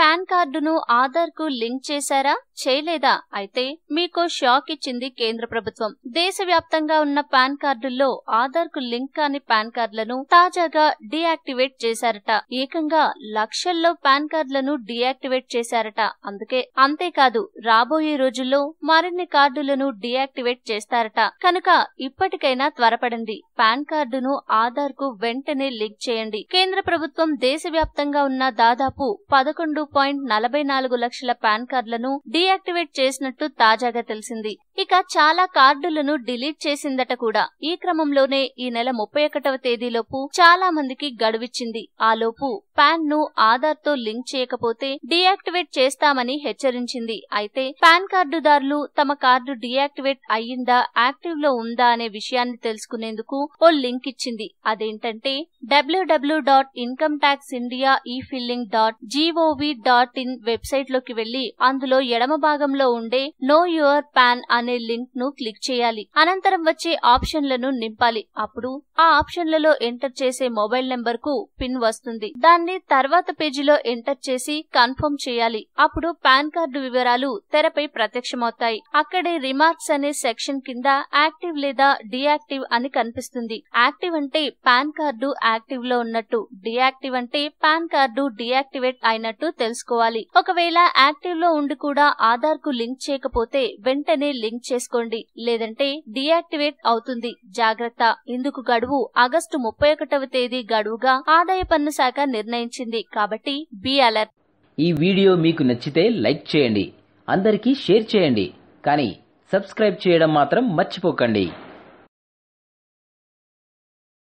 Pan కార్డును ఆధార్కు link చేశారా? చేయలేదా? అయితే మీకు షాక్ ఇచ్చింది కేంద్ర ప్రభుత్వం. దేశవ్యాప్తంగా ఉన్న పాన్ కార్డుల్లో ఆధార్కు లింక్ కాని పాన్ కార్డులను తాజాగా డీయాక్టివేట్ చేశారట. ఏకంగా లక్షల్లో పాన్ కార్డులను డీయాక్టివేట్ చేశారట. అందుకే అంతేకాదు రాబోయే రోజుల్లో మరిన్ని కార్డులను డీయాక్టివేట్ చేస్తారట. కనుక ఇప్పటికైనా త్వరపడండి. పాన్ కార్డును ఆధార్కు వెంటనే లింక్ చేయండి. కేంద్ర ప్రభుత్వం దేశవ్యాప్తంగా ఉన్న దాదాపు పదకొండు పాయింట్ నలభై నాలుగు లక్షల పాన్ కార్డులను డీయాక్టివేట్ చేసినట్టు తాజాగా తెలిసింది. ఇక చాలా కార్డులను డిలీట్ చేసిందట కూడా. ఈ క్రమంలోనే ఈ నెల ముప్పై ఒకటవ తేదీలోపు చాలా మందికి గడువిచ్చింది. ఆలోపు పాన్ను ఆధార్తో లింక్ చేయకపోతే డియాక్టివేట్ చేస్తామని హెచ్చరించింది. అయితే పాన్ కార్డుదారులు తమ కార్డు డియాక్టివేట్ అయ్యిందా యాక్టివ్లో ఉందా అనే విషయాన్ని తెలుసుకునేందుకు ఓ లింక్ ఇచ్చింది. అదేంటంటే WWW dot income tax India e filing dot gov dot in వెబ్సైట్లోకి వెళ్ళి అందులో ఎడమ భాగంలో ఉండే నో యువర్ పాన్ అనే లింక్ను క్లిక్ చేయాలి. అనంతరం వచ్చే ఆప్షన్లను నింపాలి. అప్పుడు ఆ ఆప్షన్లలో ఎంటర్ చేసే మొబైల్ నెంబర్కు పిన్ వస్తుంది. దాన్ని తర్వాత పేజీలో ఎంటర్ చేసి కన్ఫర్మ్ చేయాలి. అప్పుడు పాన్ కార్డు వివరాలు తెరపై ప్రత్యక్షమవుతాయి. అక్కడే రిమార్క్స్ అనే సెక్షన్ కింద యాక్టివ్ లేదా డియాక్టివ్ అని కనిపిస్తుంది. యాక్టివ్ అంటే పాన్ కార్డు యాక్టివ్లో ఉన్నట్టు. డియాక్టివ్ అంటే పాన్ కార్డు డియాక్టివేట్ అయినట్టు తెలుసుకోవాలి. ఒకవేళ యాక్టివ్లో ఉండి కూడా ఆధార్కు లింక్ చేయకపోతే వెంటనే లింక్ చేసుకోండి. లేదంటే డియాక్టివేట్ అవుతుంది. జాగ్రత్త. ఇందుకు గడువు ఆగస్టు ముప్పై ఒకటవ తేదీ గడువుగా ఆదాయ పన్ను శాఖ నిర్ణయించింది. కాబట్టి బి అలర్ట్. ఈ వీడియో మీకు నచ్చితే లైక్ చేయండి. అందరికీ షేర్ చేయండి. కానీ సబ్స్క్రైబ్ చేయడం మాత్రం మర్చిపోకండి.